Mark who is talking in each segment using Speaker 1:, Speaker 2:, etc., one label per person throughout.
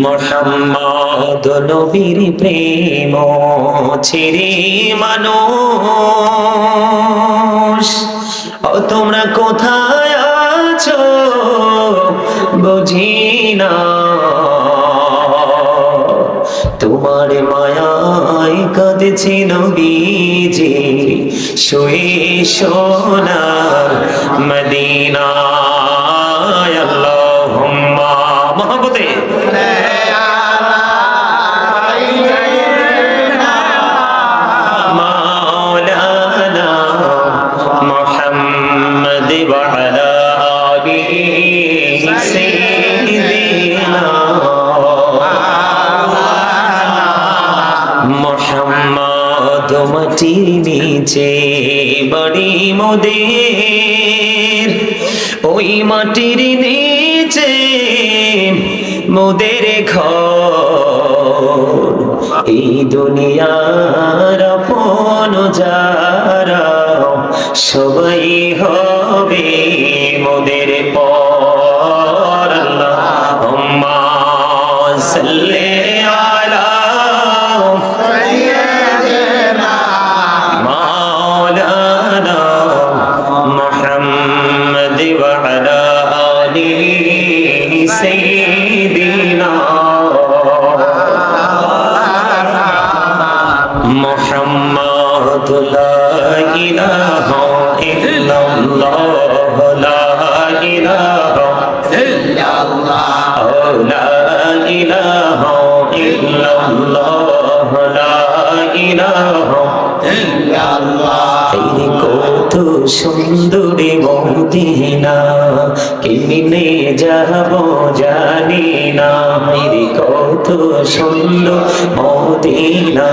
Speaker 1: মোহাম্মদ প্রেম ছেড়ে মানুষ ও তোমরা কোথায় আছো বুঝি না তোমার মায়ায় কাঁদছে নবীজি, শুয়ে সোনার মদিনায় আল্লাহুম্মা মহব্বতে। মাটি নিচে বড়ি মোদের ওই মাটির নিচে মোদের ঘর। এই দুনিয়ার আপন যারা, সবাই হবে মোদের পর। আল্লাহুম্মা সাল্লি না কত সুন্দর মদিনা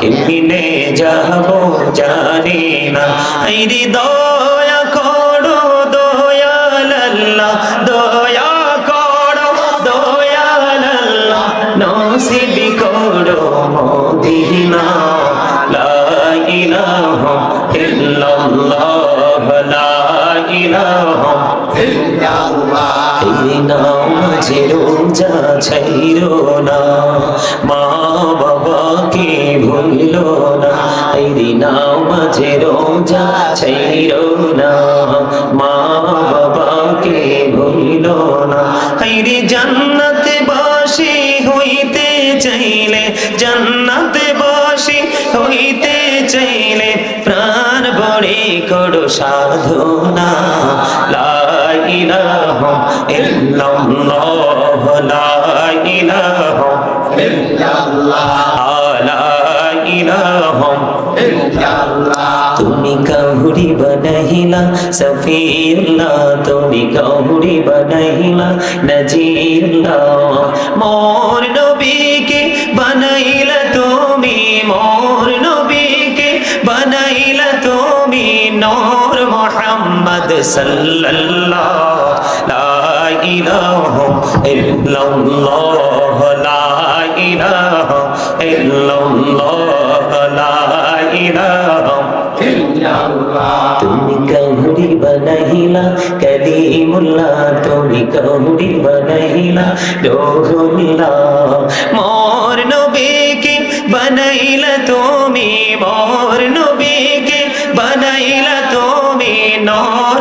Speaker 1: কেমনে যাব জানি না। এই দয়া করো দয়াল আল্লাহ দয়া করো দয়াল আল্লাহ নসিব করো মদিনা। লা ইলাহা ইল্লাল্লাহ। ছাইরো না। মা বাবাকে ভুলো না। এই নামাজে রোজা ছাইরো না। মা বাবাকে ভুলো না। এই জান্নাতে সাধনা লাইলাহ ইল্লাল্লাহ লাইলাহ ইল্লাল্লাহ তুমি কাহুরি বনহিলা সফিরলা তুমি কাহুরি বনহিলা নজিরলা মোর নবীকে বনহিলা তুমি, মোর নবীকে বনহিলা তুমি নয় محمد صلى الله لا إله الا الله لا إله الا الله لا إله إلا الله তুমি কাউরি বনহিলা কলিমুল্লাহ তুমি কাউরি বনহিলা রোহুল্লাহ মোর নবীকে বনহিলা তুমি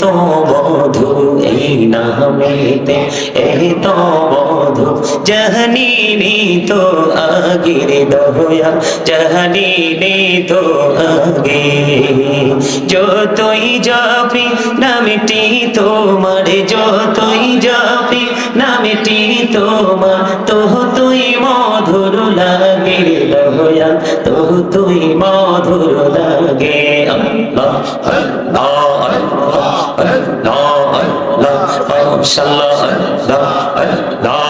Speaker 1: তো বধু এই নামেতে, এই তো বধু। জাহানি নি তো আগের দয়া জাহানি নি তো আগে। যতই যাবি নামটি তোমার, যতই যাবি নামটি তোমার তো তুই মধুর লাগে। দয়া তো তুই মধুর লাগে। আল্লাহ আল্লাহ আল্লাহ আল্লাহ আল্লাহ আল্লাহ।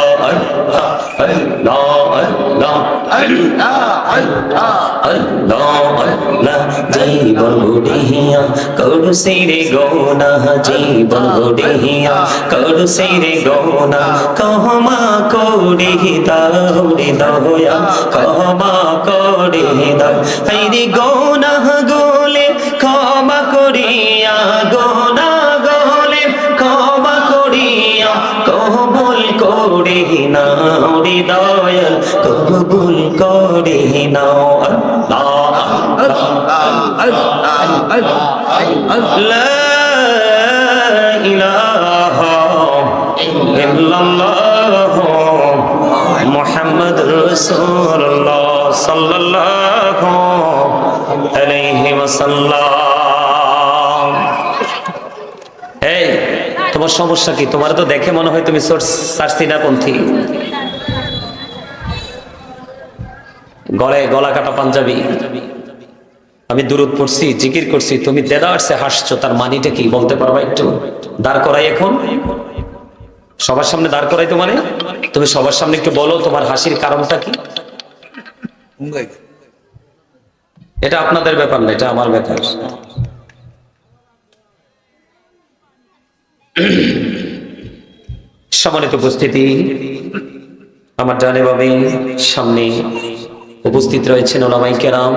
Speaker 1: জীবন বুড়িয়া করু সিরে গৌনা জীবন বুড়িয়া করু সিরে গৌনা কহমা কোড়ি দাউড়ি দয়া কহমা কোড়ি দাও হাইরে গৌনা গোলে ক্ষমা করিয়া গোনা গোলে ক্ষমা করিয়া কবুল করে নাও রে দয়াল কবুল করে নাও আল্লাহ তোমার সমস্যা কি? তোমার তো দেখে মনে হয় তুমি সার্সিনা গলায় গলা কাটা পাঞ্জাবি। আমি দূরত পড়ছি জিকির করছি তুমি দেদারসে হাসছো তার মানিটা কি? বলতে পারবা একটু? দাঁড় করাই এখন। সবার সামনে দাঁড় করাই তো মানে? তুমি সবার সামনে একটু বলো তোমার হাসির কারণটা কি? এটা আপনাদের ব্যাপার না এটা আমার ব্যাপার। সম্মানিত উপস্থিতি আমার ডানে বামে সামনে উপস্থিত রয়েছেন ওলামাই কেরাম,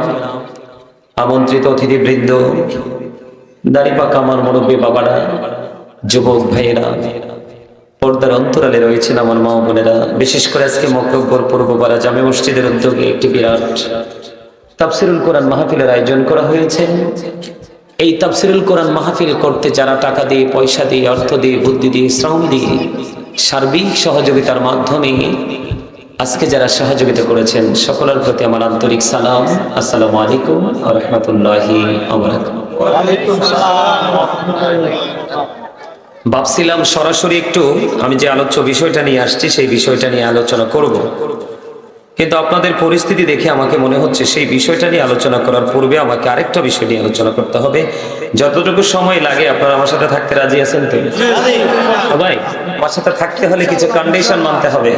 Speaker 1: আমন্ত্রিত অতিথিবৃন্দ দাড়িপাকা আমার মুরব্বী বাবারা, যুবক ভাইয়েরা, পর্দার অন্তরালে রয়েছেন আমার মা বোনেরা। বিশেষ করে আজকে মক্তব্বর পূর্বপাড়া জামে মসজিদের উদ্যোগে একটি বিরাট তাফসিরুল কোরআন মাহফিলের আয়োজন করা হয়েছে। এই তাফসিরুল কোরআন মাহফিল করতে যারা টাকা দিয়ে, পয়সা দিয়ে, অর্থ দিয়ে, বুদ্ধি দিয়ে, শ্রম দিয়ে সার্বিক সহযোগিতার মাধ্যমে আজকে যারা সহযোগিতা করেছেন সকলের প্রতি আমার আন্তরিক সালাম। আসসালামু আলাইকুম রহমতুল্লাহি ভাবছিলাম সরাসরি একটু আমি যে আলোচ্য বিষয়টা নিয়ে আসছি সেই বিষয়টা নিয়ে আলোচনা করব। কিন্তু আপনাদের পরিস্থিতি দেখে আমাকে মনে হচ্ছে সেই বিষয়টা নিয়ে আলোচনা করার পূর্বে আমাকে আরেকটা বিষয় নিয়ে আলোচনা করতে হবে। যতটুকু সময় লাগে আপনারা আমার সাথে থাকতে রাজি আছেন তো? ভাই আমার সাথে থাকতে হলে কিছু কন্ডিশন মানতে হবে।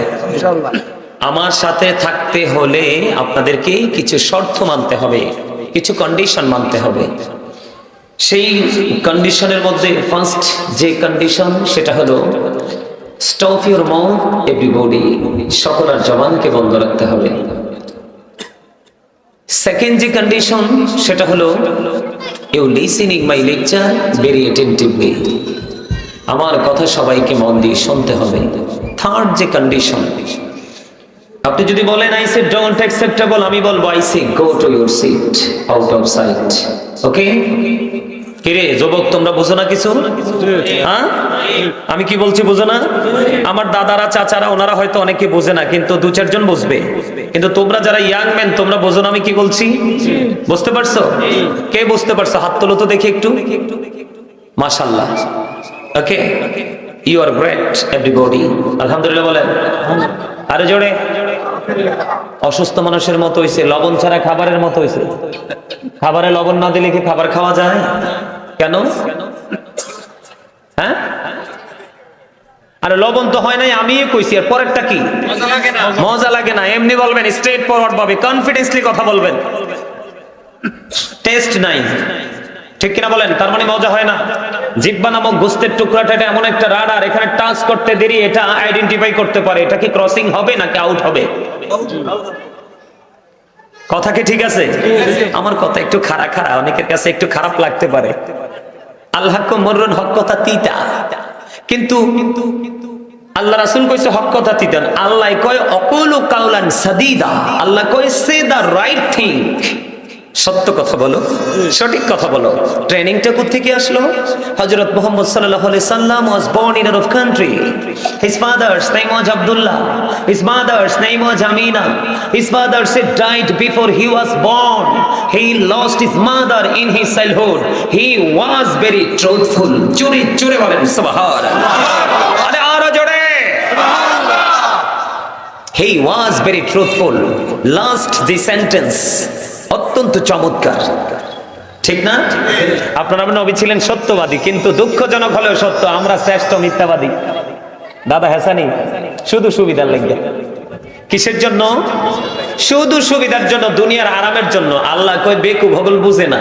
Speaker 1: আমার সাথে থাকতে হলে আপনাদেরকে কিছু শর্ত মানতে হবে, কিছু কন্ডিশন মানতে হবে। সেই কন্ডিশনের মধ্যে ফার্স্ট যে কন্ডিশন সেটা হলো স্টপ ইউর মাউথ এভরিবডি সকলের জবানকে বন্ধ রাখতে হবে। সেকেন্ড যে কন্ডিশন সেটা হলো you listening my lecture very attentively আমার কথা সবাইকে মন দিয়ে শুনতে হবে। থার্ড যে কন্ডিশন আপনি যদি বলেন আই সে ডোন্ট অ্যাকসেপ্টেবল আমি বলব I say go to your seat out of sight okay কিরে যুবক, তোমরা বুঝো না কিছু? হ্যাঁ? আমি কি বলছি, বুঝো না? আমার দাদারা, চাচারা, ওনারা হয়তো অনেকে বোঝে না, কিন্তু দু চারজন বুঝবে। কিন্তু তোমরা যারা ইয়াং ম্যান তোমরা বোঝো না আমি কি বলছি? বুঝতে পারছ? কে বুঝতে পারছ? হাত তোলো তো দেখি একটু। মাশাল্লাহ okay you are great everybody আলহামদুলিল্লাহ বলেন। আরে জোরে। অসুস্থ মানুষের মতো হইছে লবণ ছাড়া খাবারের মতো হইছে। খাবারে লবণ না দিলে কি খাবার খাওয়া যায়? কেন? হ্যাঁ? আরে লবণ তো হয় নাই আমি কইছি আর পরেরটা কি? মজা লাগে না। এমনি বলবেন স্ট্রেট ফরওয়ার্ড ভাবে কনফিডেন্সলি কথা বলবেন। টেস্ট নাই। ঠিক কিনা বলেন? তার মানে মজা হয় না? জিব্বা নামক গোস্তের টুকরাটা এমন একটা রাডার, এখানে টাচ করতে দেরি, এটা আইডেন্টিফাই করতে পারে। এটা কি ক্রসিং হবে নাকি আউট হবে? কথা কি ঠিক আছে? আমার কথা একটু খারাপ খারাপ অনেকের কাছে একটু খারাপ লাগতে পারে। আল্লাহ মরুন হক কথা তিতা। কিন্তু আল্লাহ রাসুল কইছে হক কথা তিতা আল্লাহ কয় অকলু কাউলান সাদিদা। আল্লাহ কয় সে দা রাইট থিং সত্য কথা বলো সঠিক কথা বলো ট্রেনিংটা থেকে আসলো হজরত মোহাম্মদ সাল্লাহ সাল্লাম ওয়াজ born in Arab country his father's name was Abdullah his mother's name was Amina his father said died before he was born he lost his mother in his childhood he was very truthful চুরি চুরে বলেন সুবহান আরে আরও জোরে he was very truthful last the sentence অত্যন্ত চমৎকার। ঠিক না? আপনার নবী ছিলেন সত্যবাদী, কিন্তু দুঃখজনক হলেও সত্য, আমরা শ্রেষ্ঠ মিথ্যাবাদী। দাদা হাসানি, শুধু সুবিধার লাগবে কিসের জন্য? শুধু সুবিধার জন্য, দুনিয়ার আরামের জন্য। আল্লাহ কই বেকু ভগল বুঝে না।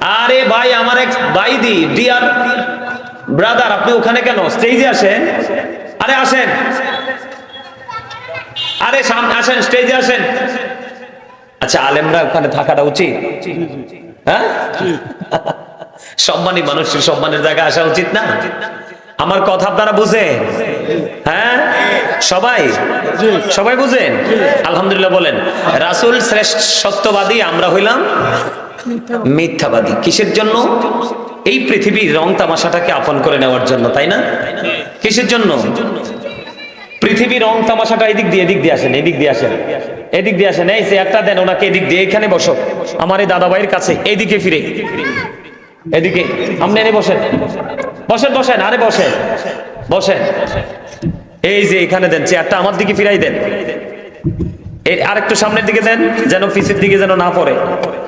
Speaker 1: আরে ভাই, আমার এক ভাই দি ডিয়ার ব্রাদার, আপনি ওখানে কেন? স্টেজে আসেন? আরে আসেন। আরে সামনে আসেন, স্টেজে আসেন। আচ্ছা আলেমরা ওখানে থাকাটা উচিত? হ্যাঁ? সম্মানী মানুষের সম্মানের জায়গায় আসা উচিত না? আমার কথা আপনারা বুঝেন? হ্যাঁ? সবাই? সবাই বুঝেন? আলহামদুলিল্লাহ বলেন, রাসুল শ্রেষ্ঠ সত্যবাদী আমরা হইলাম মিথ্যাবাদী। কিসের জন্য? এই পৃথিবীর রং তামাশাটাকে আপন করে নেওয়ার জন্য, তাই না? কিসের জন্য? পৃথিবীর রং তামাশাটা এদিক দিয়ে এদিক দিয়ে আসেন, এদিক দিয়ে আসেন। এদিক দিয়ে আসেন, এই যে একটা দেন ওনাকে এদিক দিয়ে, এখানে বসো। আমার এই দাদা ভাইয়ের কাছে এইদিকে ফিরে। এদিকে আপনি এনে বসেন। বসেন বসেন, আরে বসেন। বসেন। এই যে এখানে দেন, চেয়ারটা আমার দিকে ফিরাই দেন। এর আরেকটু সামনের দিকে দেন, যেন পিছের দিকে যেন না পড়ে।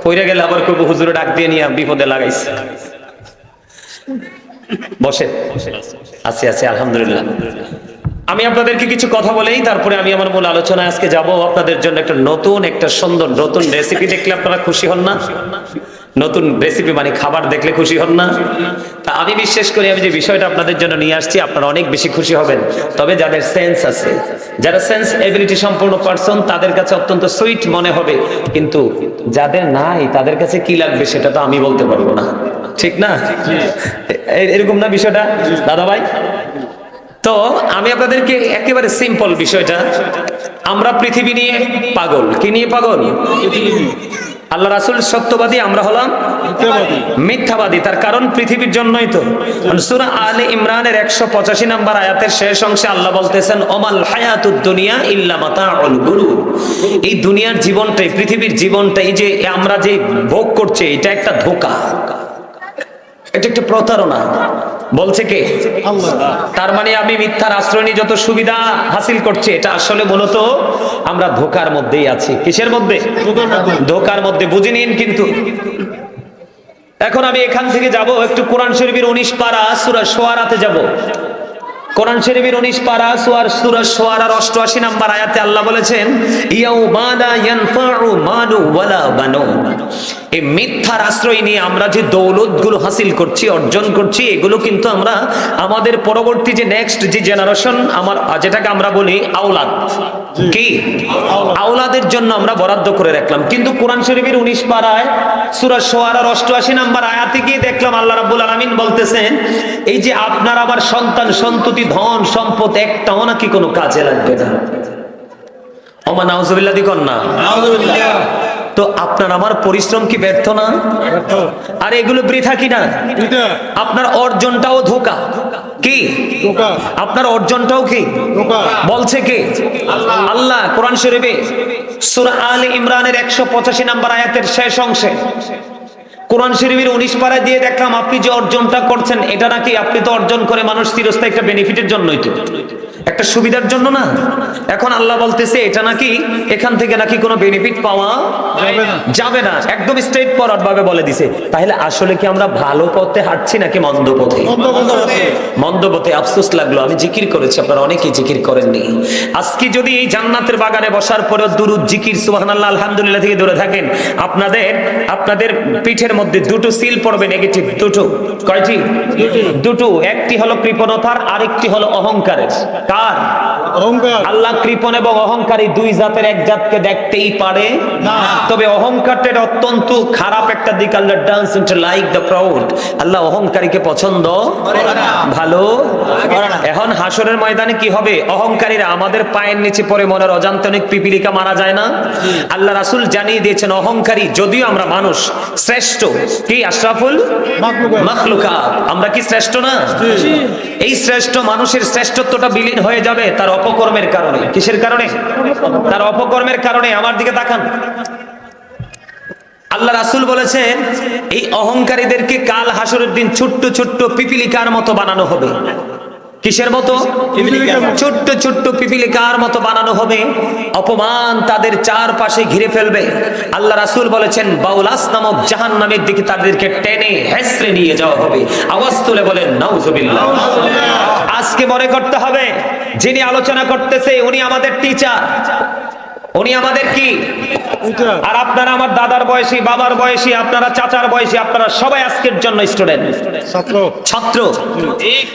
Speaker 1: পইরা গেলে আবার কইব, হুজুরে ডাক দিয়ে নিয়ে বিপদে লাগাইছে। বসে আছি আছি, আলহামদুলিল্লাহ। আমি আপনাদেরকে কিছু কথা বলেই তারপরে আমি আমার মূল আলোচনায় আজকে যাব। আপনাদের জন্য একটা নতুন, একটা সুন্দর, নতুন রেসিপি দেখলে আপনারা খুশি হন না? নতুন রেসিপি মানে খাবার দেখলে খুশি হন না? তা আমি বিশ্বাস করি, আমি যে বিষয়টা আপনাদের জন্য নিয়ে আসছি, আপনারা অনেক বেশি খুশি হবেন। তবে যাদের সেন্স আছে, যারা সেন্স এবিলিটি সম্পূর্ণ পারসন তাদের কাছে অত্যন্ত সুইট মনে হবে। কিন্তু যাদের নাই, তাদের কাছে কি লাগবে সেটা তো আমি বলতে পারব না। ঠিক না? এরকম না বিষয়টা? দাদা ভাই তো আমি আপনাদেরকে একেবারে সিম্পল বিষয়টা। আমরা পৃথিবী নিয়ে পাগল। কি নিয়ে পাগল? আল্লাহ রাসুল সত্যবাদী, আমরা হলাম মিথ্যাবাদী। তার কারণ পৃথিবীর জন্যই তো। সুরা আলে ইমরানের একশো পঁচাশি নাম্বার আয়াতের শেষ অংশে আল্লাহ বলতেছেন অমাল হায়াতুদ দুনিয়া ইল্লা মাতাউল গুরু এই দুনিয়ার জীবনটাই, পৃথিবীর জীবনটাই যে আমরা যে ভোগ করছে, এটা একটা ধোকা। এটা একটা প্রতারণা। বলছে কে? তার মানে আমি মিথ্যার আশ্রয় নিয়ে যত সুবিধা হাসিল করছি, এটা আসলে মূলত আমরা ধোকার মধ্যেই আছি। কিসের মধ্যে? ধোকার মধ্যে, বুঝে নিন কিন্তু। এখন আমি এখান থেকে যাব, একটু কোরআন শরীফের উনিশ পারা সুরা সোয়ারাতে যাব। কোরআন শরীফের উনিশ পারা সুয়ার সুরা সোয়ারার অষ্টআশি নাম্বার আয়াতে আল্লাহ বলেছেন, ইয়াউমা লা ইয়ানফাউ মালু ওয়ালা বানুন। এই মিথ্যার আশ্রয় নিয়ে আমরা যে দৌলতগুলো হাসিল করছি অর্জন করছি এগুলো কিন্তু আমরা আমাদের পরবর্তী যে নেক্সট যে জেনারেশন আমার যেটাকে আমরা বলি আওলাদ। কি? আওলাদের জন্য আমরা বরাদ্দ করে রাখলাম। কিন্তু কোরআন শরীফের উনিশ পাড়ায় সুরা সোয়ারার অষ্টআশি নাম্বার আয়াতে গিয়ে দেখলাম আল্লাহ রাব্বুল আলামিন বলতেছেন এই যে আপনার আবার সন্তান সন্ততি ধন সম্পদ একটাও নাকি কোনো কাজে লাগবে না? ওমা নাউজুবিল্লাহ দি কন্যা তো আপনার আমার পরিশ্রম কি ব্যর্থ না? আর এগুলো বৃথা কি না? আপনার অর্জনটাও ধোকা। কি? আপনার অর্জনটাও কি? বলছে কে? আল্লাহ। কোরআন শরীফে সূরা আলে ইমরানের 185 নাম্বার আয়াতের শেষ অংশে কোরআন শরীফের উনিশ পাড়ায় দিয়ে দেখলাম আপনি যে অর্জনটা করছেন এটা নাকি আপনি তো অর্জন করে মানুষ চিরস্থায়ী একটা বেনিফিটের জন্যই তো। একটা সুবিধার জন্য না। এখন আল্লাহ বলতেছে এটা নাকি এখান থেকে নাকি কোনো বেনিফিট পাওয়া যাবে না। একদম স্ট্রেট ফরওয়ার্ড ভাবে বলে দিছে। তাহলে আসলে কি আমরা ভালো পথে হাঁটছি নাকি মন্দ পথে? মন্দ পথে আফসোস লাগল। আমি জিকির করেছি আপনারা অনেকেই জিকির করেননি। আজকে যদি এই জান্নাতের বাগানে বসার পরে দুরুদ জিকির সুবহানাল্লাহ আলহামদুলিল্লাহ থেকে দূরে থাকেন আপনাদের আপনাদের পিঠের মধ্যে দুটো সিল পড়বে নেগেটিভ দুটো। কয়টি? দুটো। একটি হলো কৃপণতার আরেকটি হলো অহংকারের। কার আল্লাহ কৃপণ এবং অহংকারী দুই জাতের এক জাতকে দেখতেই পারে। তবে অহংকারটা অত্যন্ত খারাপ একটা দিক Allah doesn't like the proud Allah অহংকারীকে পছন্দ ভালো? এখন হাসরের ময়দানে কি হবে? অহংকারীরা আমাদের পায়ের নিচে পড়ে মনের অজান্তে অনেক পিপিলিকা মারা যায় না? আল্লাহ রাসূল জানিয়ে দিয়েছেন অহংকারী যদিও আমরা মানুষ শ্রেষ্ঠ কি আশরাফুল।
Speaker 2: মাখলুকাত।
Speaker 1: আমরা কি শ্রেষ্ঠ না? এই শ্রেষ্ঠ মানুষের শ্রেষ্ঠত্বটা বিলীন হয়ে যাবে তার অপকর্মের কারণে। কিসের কারণে? তার অপকর্মের কারণে। আমার দিকে তাকান। আল্লাহ রাসূল বলেছেন এই অহংকারীদেরকে কাল হাসরের দিন ছোট্ট ছোট্ট পিপিলিকার মতো বানানো হবে। কিসের মতো? ছোট্ট ছোট্ট পিপিলিকার মতো বানানো হবে। অপমান তাদের চারপাশে ঘিরে ফেলবে। আল্লাহ রাসুল বলেছেন বাউলাস নামক জাহান্নামের দিকে তাদেরকে টেনে হেসড়ে নিয়ে যাওয়া হবে। আওয়াজ তুলে বলেন নাউজুবিল্লাহ। আজকে মনে করতে হবে যিনি আলোচনা করতেছে উনি আমাদের টিচার উনি আমাদের কি? আর আপনারা আমার দাদার বয়সী বাবার বয়সী আপনারা চাচার বয়সী আপনারা সবাই আজকের জন্য স্টুডেন্ট
Speaker 2: ছাত্র।
Speaker 1: ছাত্র।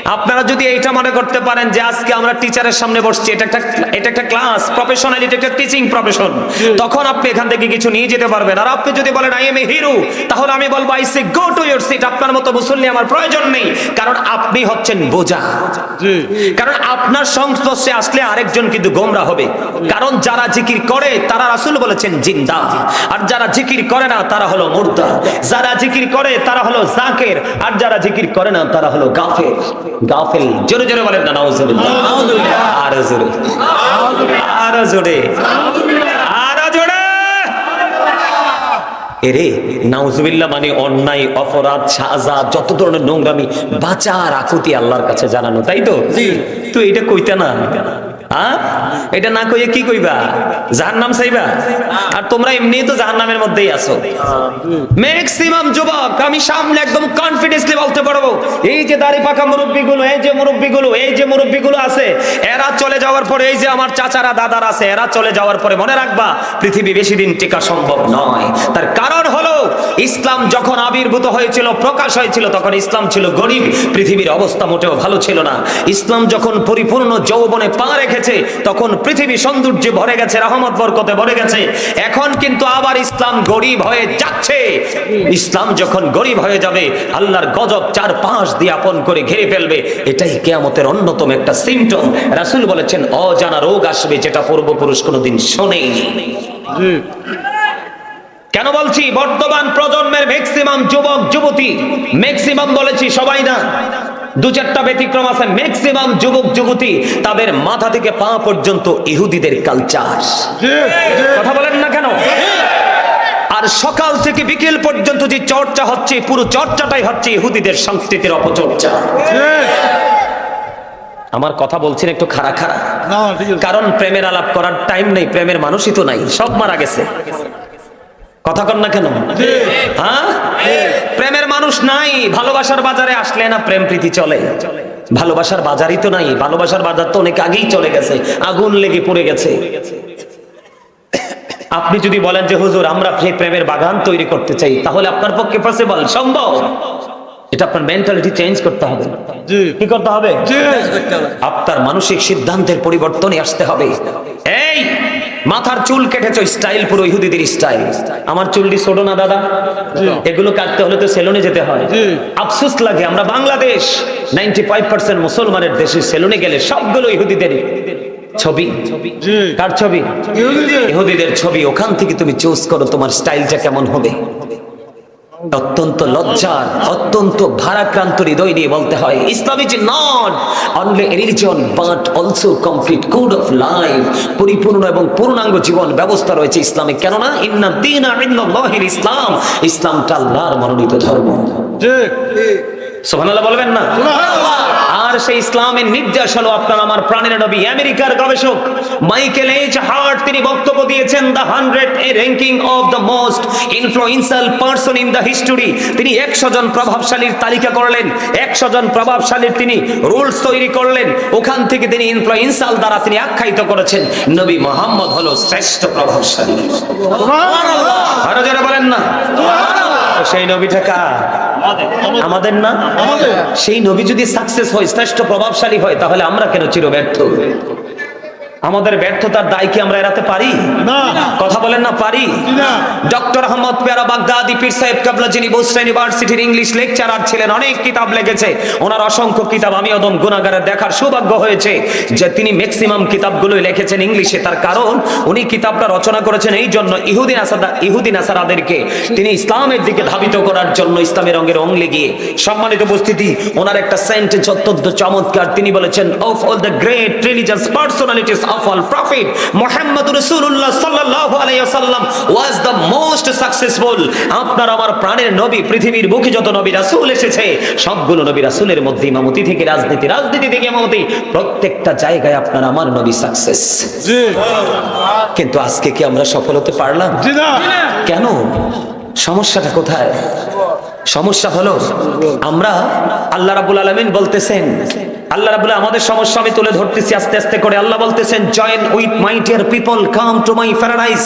Speaker 1: আপনারা যদি এইটা মনে করতে পারেন যে আজকে আমরা টিচারের সামনে বসছি এটা একটা এটা একটা ক্লাস প্রফেশনাল এটা একটা টিচিং প্রফেশন তখন আপনি এখান থেকে কিছু নিয়ে যেতে পারবেন। আর আপনি যদি বলেন আই এম এ হিরো তাহলে আমি বলব I say go to your seat আপনার মতো মুসল্লি আমার প্রয়োজন নেই। কারণ আপনি হচ্ছেন বোঝা।
Speaker 2: জি।
Speaker 1: কারণ আপনার সংস্পর্শে আসলে আরেকজন কিন্তু গোমরা হবে। কারণ যারা জিকির করে তারা রাসূল বলেছেন জিন্দা। আর যারা জিকির করে না তারা হলো মুর্দা। যারা জিকির করে তারা হলো জাকের। আর যারা জিকির করে না তারা হলো গাফেল। গাফেল জোরে জোরে বলেন না নাউজুবিল্লাহ। আরও জোরে। আরও জোরে। এরে নাউজুবিল্লাহ মানে অন্যায় অপরাধ সাজা যত ধরনের নোংরামি বাঁচার আকুতি আল্লাহর কাছে জানানো তাই তো? তুই এটা কইতে না? এটা না কইয়ে কি কইবা? জাহান নাম চাইবা? আর তোমরা এমনি তো জাহান নামের মধ্যেই আছো। ম্যাক্সিমাম যুবক, আমি সামনে একদম কনফিডেন্সলি বলতে পারব। এই যে দাড়ি পাকা মুরব্বীগুলো, এই যে মুরব্বীগুলো, এই যে মুরব্বীগুলো আছে, এরা চলে যাওয়ার পরে এই যে আমার চাচারা, দাদারা আছে, এরা চলে যাওয়ার পরে মনে রাখবা, পৃথিবী বেশি দিন টিকা সম্ভব নয়। তার কারণ হলো, ইসলাম যখন আবির্ভূত হয়েছিল, প্রকাশ হয়েছিল, তখন ইসলাম ছিল গরিব, পৃথিবীর অবস্থা মোটেও ভালো ছিল না। ইসলাম যখন পরিপূর্ণ যৌবনে পা রেখেছে তখন পৃথিবী সৌন্দর্যে ভরে গেছে, রহমত বরকতে ভরে গেছে। এখন কিন্তু আবার ইসলাম গরিব হয়ে যাচ্ছে। ইসলাম যখন গরিব হয়ে যাবে, আল্লাহর গজব চার পাঁচ দিয়ে আপন করে ঘিরে ফেলবে। এটাই কেয়ামতের অন্যতম একটা সিমটম রাসূল বলেছেন, অজানা রোগ আসবে যেটা পূর্বপুরুষ কোনোদিন শোনেনি।
Speaker 2: জি
Speaker 1: কেন বলছি? বর্তমান প্রজন্মের ম্যাক্সিমাম যুবক, যুবতী। ম্যাক্সিমাম বলেছি সবাই না। দু চারটা ব্যতিক্রম আছে। ম্যাক্সিমাম যুবক যুবতী তাদের মাথা থেকে পা পর্যন্ত ইহুদিদের কালচার কথা বলেন না কেন? আর সকাল থেকে বিকেল পর্যন্ত যে চর্চা হচ্ছে পুরো চর্চাটাই হচ্ছে ইহুদিদের সংস্কৃতির অপচর্চা। আমার কথা বলছেন একটু
Speaker 2: ঠিক আছে।
Speaker 1: কারণ প্রেমের আলাপ করার টাইম নেই প্রেমের মানুষই তো নাই সব মারা গেছে। কথা কন না কেন? হ্যাঁ? প্রেমের মানুষ নাই ভালোবাসার বাজারে আসলে না প্রেম প্রীতি চলে। ভালোবাসার বাজারই তো নাই ভালোবাসার বাজার তো অনেক আগেই চলে গেছে আগুন লেগে পড়ে গেছে। আপনি যদি বলেন যে হুজুর আমরা সেই প্রেমের বাগান তৈরি করতে চাই তাহলে আপনার পক্ষে পসিবল সম্ভব। এটা আপনার মেন্টালিটি চেঞ্জ করতে হবে।
Speaker 2: জি।
Speaker 1: কি করতে হবে?
Speaker 2: জি।
Speaker 1: আপনার মানসিক সিদ্ধান্তের পরিবর্তনে আসতে হবে। এই মাথার চুল কেটেছ স্টাইল পুরো ইহুদিদের স্টাইল আমার চুলটি ছোট না দাদা? এগুলো কাটতে হলে তো সেলুনে যেতে হয়। আফসোস লাগে আমরা বাংলাদেশ নাইনটি ফাইভ পার্সেন্ট মুসলমানের দেশে সেলুনে গেলে সবগুলো ইহুদিদের ছবি? কার ছবি।
Speaker 2: ইহুদিদের।
Speaker 1: ছবি ওখান থেকে তুমি চুজ করো তোমার স্টাইলটা কেমন হবে। অত্যন্ত লজ্জার অত্যন্ত ভারাক্রান্ত হৃদয় নিয়ে বলতে হয় Islam is not only religion but also complete code of life পরিপূর্ণ এবং পূর্ণাঙ্গ জীবন ব্যবস্থা রয়েছে ইসলামে। কেননা ইন্না দিন ইন্নাল্লাহিল ইসলাম। ইসলামটা আল্লাহর মনোনীত ধর্ম।
Speaker 2: ঠিক।
Speaker 1: সুবহানাল্লাহ বলবেন না? সেই ইসলামের নির্দেশ হলো আপনার আমার প্রাণের নবী আমেরিকার গবেষক মাইকেল এইচ হার্ট তিনি বক্তব্য দিয়েছেন the hundred a ranking of the most influential person in the history তিনি একশো জন প্রভাবশালীর তালিকা করলেন একশো জন প্রভাবশালীর তিনি রুলস তৈরি করলেন ওখান থেকে তিনি ইনফ্লুয়েন্সাল দ্বারা তিনি আখ্যায়িত করেছেন নবী মোহাম্মদ হলো শ্রেষ্ঠ প্রভাবশালী। আরও যারা বলেন না। সেই নবীটা কার? আমাদের না? সেই নবী যদি সাকসেস হয় শ্রেষ্ঠ প্রভাবশালী হয় তাহলে আমরা কেন চির ব্যর্থ আমাদের ব্যর্থতার দায় কি আমরা এড়াতে পারি?
Speaker 2: না।
Speaker 1: কথা বলেন না পারি?
Speaker 2: না।
Speaker 1: ডক্টর আহমদ পেয়ারা বাগদাদি পীর সাহেব কাবলা যিনি বুসরা ইউনিভার্সিটির ইংলিশ লেকচারার ছিলেন অনেক কিতাব লিখেছে ওনার অসংখ্য কিতাব আমি অদম গুণাগারের দেখার সৌভাগ্য হয়েছে যে তিনি ম্যাক্সিমাম কিতাবগুলোই লিখেছেন ইংলিশে। তার কারণ উনি কিতাবটা রচনা করেছেন এই জন্য ইহুদিন আসাদা ইহুদিন আসারাদেরকে তিনি ইসলামের দিকে ধাবিত করার জন্য ইসলামের রঙের রং লেগিয়ে সম্মানিত উপস্থিতি ওনার একটা সেন্টেন্স অত্যন্ত চমৎকার তিনি বলেছেন of all the great religious personalities all prophet. Muhammad রাসূলুল্লাহ সাল্লাল্লাহু আলাইহি ওয়াসাল্লাম ওয়াজ দ্য মোস্ট সাকসেসফুল আপনার আমার প্রাণের নবী পৃথিবীর বুকে যত নবী রাসূল এসেছে সবগুলো নবী রাসূলের মধ্যে ইমামতি থেকে রাজনীতি রাজনীতি থেকে ইমামতি প্রত্যেকটা জায়গায় আপনার আমার নবী সাকসেস কিন্তু আজকে কি আমরা সফল হতে পারলাম? কেন? সমস্যাটা কোথায়? সমস্যা হলো, আমরা আল্লাহ রাবুল আলমিন বলতেছেন, আল্লাহ রাবুল আমাদের সমস্যা আমি তুলে ধরতেছি আস্তে আস্তে করে। আল্লাহ বলতেছেন join with my dear people come to my paradise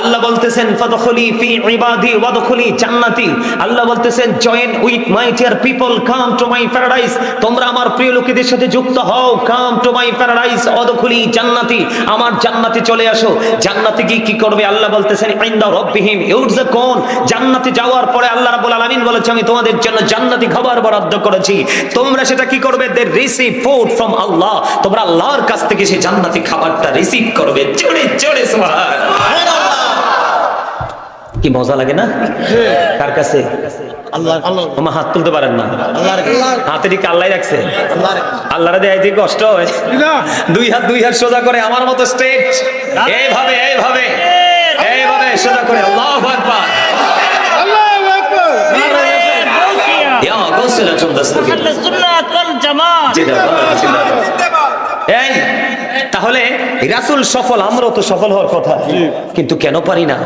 Speaker 1: Allah বলতেছেন, ফাদখুলি ফি ইবাদি, ওয়াদখুলি জান্নাতি. আল্লাহ বলতেছেন join with my dear people come to my paradise তোমরা আমার প্রিয় লোকেদের সাথে যুক্ত হও কাম টু মাই প্যারাডাইস ওয়াদখুলি জান্নাতি। আমার জান্নাতে চলে আসো। জান্নাতে গিয়ে কি করবে? আল্লাহ বলতেছেন, ইনদা রব্বিহিম, ইউরজাকুন। জান্নাতে যাওয়ার পরে আল্লাহ রাব্বুল আলামিন বলেছে আমি তোমাদের জন্য জান্নাতি খাবার বরাদ্দ করেছি। তোমরা সেটা কি করবে? They receive food from Allah. তোমরা আল্লাহর কাছ থেকে সেই জান্নাতি খাবারটা রিসিভ করবে। জোরে জোরে কি মজা লাগে না? কার কাছে?
Speaker 2: আল্লাহ আল্লাহ
Speaker 1: হাত তুলতে পারেন না। হাতে ঠিক আল্লাহ রাখছে। আল্লাহরে দেয় দিকে কষ্ট হয়। দুই হাত দুই হাত সোজা করে আমার মতো স্টেট এইভাবে এইভাবে। এইভাবে সোজা করে। আল্লাহ আকবার
Speaker 2: আল্লাহু আকবার
Speaker 1: তাহলে রাসুল সফল আমরাও তো সফল হওয়ার কথা। কিন্তু কেন পারি না?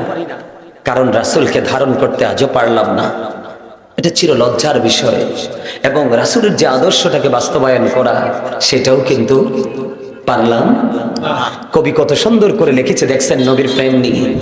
Speaker 1: কারণ রাসুলকে ধারণ করতে আজও পারলাম না। এটা ছিল লজ্জার বিষয়। এবং রাসুলের যে আদর্শটাকে বাস্তবায়ন করা সেটাও কিন্তু পারলাম কবি কত সুন্দর করে লিখেছে দেখছেন নবীর প্রেম নিয়ে।